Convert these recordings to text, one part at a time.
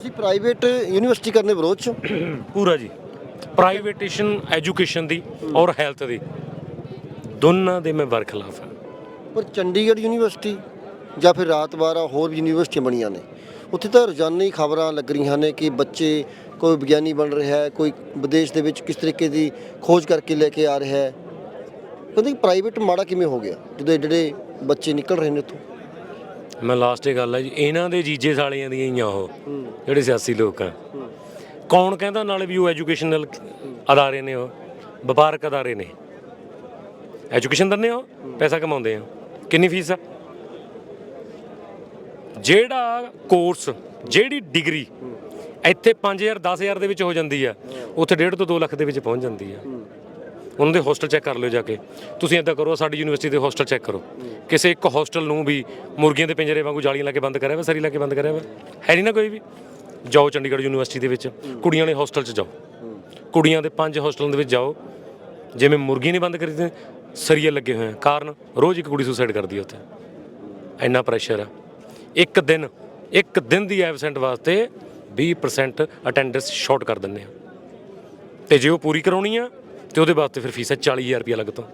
ਤੁਸੀਂ private university ਕਰਨੇ ਵਿਰੋਧ ਚ? ਪੂਰਾ ਜੀ। ਪ੍ਰਾਈਵੇਟੇਸ਼ਨ ਐਜੂਕੇਸ਼ਨ ਦੀ ਔਰ ਹੈਲਥ ਦੀ। ਦੋਨਾਂ ਦੇ ਮੈਂ ਵਰਖਲਾਫ ਹਾਂ। ਪਰ ਚੰਡੀਗੜ੍ਹ ਯੂਨੀਵਰਸਿਟੀ ਜਾਂ ਫਿਰ ਰਾਤਵਾਰਾ ਹੋਰ ਵੀ ਯੂਨੀਵਰਸਿਟੀਆਂ ਬਣੀਆਂ ਨੇ। ਉੱਥੇ ਤਾਂ ਰੋਜ਼ਾਨਾ ਹੀ ਖਬਰਾਂ ਲੱਗ ਰਹੀਆਂ ਨੇ ਕਿ ਬੱਚੇ ਕੋਈ ਵਿਗਿਆਨੀ ਬਣ ਰਿਹਾ ਹੈ ਕੋਈ ਵਿਦੇਸ਼ ਦੇ ਵਿੱਚ ਕਿਸ ਤਰੀਕੇ ਦੀ ਖੋਜ ਕਰਕੇ ਲੈ ਕੇ ਆ ਰਿਹਾ ਹੈ। ਕਹਿੰਦੇ ਪ੍ਰਾਈਵੇਟ ਮਾੜਾ ਕਿਵੇਂ ਹੋ ਗਿਆ ਜਦੋਂ ਜਿਹੜੇ ਬੱਚੇ ਨਿਕਲ ਰਹੇ ਨੇ ਉੱਥੋਂ? ਮੈਂ ਲਾਸਟ ਇਹ ਗੱਲ ਹੈ ਜੀ ਇਹਨਾਂ ਦੇ ਜੀਜੇ ਸਾਲੀਆਂ ਦੀਆਂ ਹੀ ਆ ਉਹ ਜਿਹੜੇ ਸਿਆਸੀ ਲੋਕ ਆ। ਕੌਣ ਕਹਿੰਦਾ ਨਾਲੇ ਵੀ ਉਹ ਐਜੂਕੇਸ਼ਨਲ ਅਦਾਰੇ ਨੇ ਉਹ ਵਪਾਰਕ ਅਦਾਰੇ ਨੇ। ਐਜੂਕੇਸ਼ਨ ਦਿੰਦੇ ਹੋ। ਪੈਸਾ ਕਮਾਉਂਦੇ ਆ। ਕਿੰਨੀ ਫੀਸ ਆ? ਜਿਹੜਾ ਕੋਰਸ ਜਿਹੜੀ ਡਿਗਰੀ ਇੱਥੇ 5000 10000 ਦੇ ਵਿੱਚ ਹੋ ਜਾਂਦੀ ਆ ਉੱਥੇ 1.5 ਤੋਂ 2 ਲੱਖ ਦੇ ਵਿੱਚ ਪਹੁੰਚ ਜਾਂਦੀ ਆ। ਉਹਨਾਂ ਦੇ ਹੋਸਟਲ ਚੈੱਕ ਕਰ ਲਿਓ ਜਾ ਕੇ। ਤੁਸੀਂ ਇਦਾਂ ਕਰੋ, ਸਾਡੀ ਯੂਨੀਵਰਸਿਟੀ ਦੇ ਹੋਸਟਲ ਚੈੱਕ ਕਰੋ। ਕਿਸੇ ਇੱਕ ਹੋਸਟਲ ਨੂੰ ਵੀ ਮੁਰਗੀਆਂ ਦੇ ਪਿੰਜਰੇ ਵਾਂਗੂ ਜਾਲੀਆਂ ਲਾ ਕੇ ਬੰਦ ਕਰਿਆ ਵਾ, ਸਰੀ ਲਾ ਕੇ ਬੰਦ ਕਰਿਆ ਵਾ? ਹੈ ਨਹੀਂ ਨਾ ਕੋਈ ਵੀ? ਜਾਓ ਚੰਡੀਗੜ੍ਹ ਯੂਨੀਵਰਸਿਟੀ ਦੇ ਵਿੱਚ, ਕੁੜੀਆਂ ਵਾਲੇ ਹੋਸਟਲ 'ਚ ਜਾਓ। ਕੁੜੀਆਂ ਦੇ ਪੰਜ ਹੋਸਟਲਾਂ ਦੇ ਵਿੱਚ ਜਾਓ। ਜਿਵੇਂ ਮੁਰਗੀ ਨਹੀਂ ਬੰਦ ਕਰੀ ਸਰੀਏ ਲੱਗੇ ਹੋਏ ਆ। ਕਾਰਨ, ਰੋਜ਼ ਇੱਕ ਕੁੜੀ ਸੁਸਾਈਡ ਕਰਦੀ ਹੈ ਉੱਥੇ। ਇੰਨਾ ਪ੍ਰੈਸ਼ਰ ਆ। ਇੱਕ ਦਿਨ ਇੱਕ ਦਿਨ ਦੀ ਐਬਸੈਂਟ ਵਾਸਤੇ 20% ਅਟੈਂਡੈਂਸ ਸ਼ਾਰਟ ਕਰ ਦਿੰਦੇ ਆ। ਤੇ ਜੇ ਉਹ ਪੂਰੀ ਕਰਾਉਣੀ ਆ ਤੇ ਉਹਦੇ ਵਾਸਤੇ ਫਿਰ ਫੀਸ ਹੈ 40000 ਰੁਪਇਆ ਲੱਗ ਤੋਂ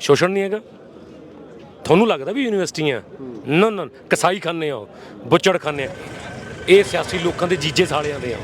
ਸ਼ੋਸ਼ਣ ਨਹੀਂ ਹੈਗਾ। ਤੁਹਾਨੂੰ ਲੱਗਦਾ ਵੀ ਯੂਨੀਵਰਸਿਟੀਆਂ ਨਾ ਨਾ, ਕਸਾਈ ਖਾਨੇ ਆ ਉਹ, ਬੁੱਚੜ ਖਾਨੇ ਆ। ਇਹ ਸਿਆਸੀ ਲੋਕਾਂ ਦੇ ਜੀਜੇ ਸਾਲਿਆਂ ਦੇ ਆ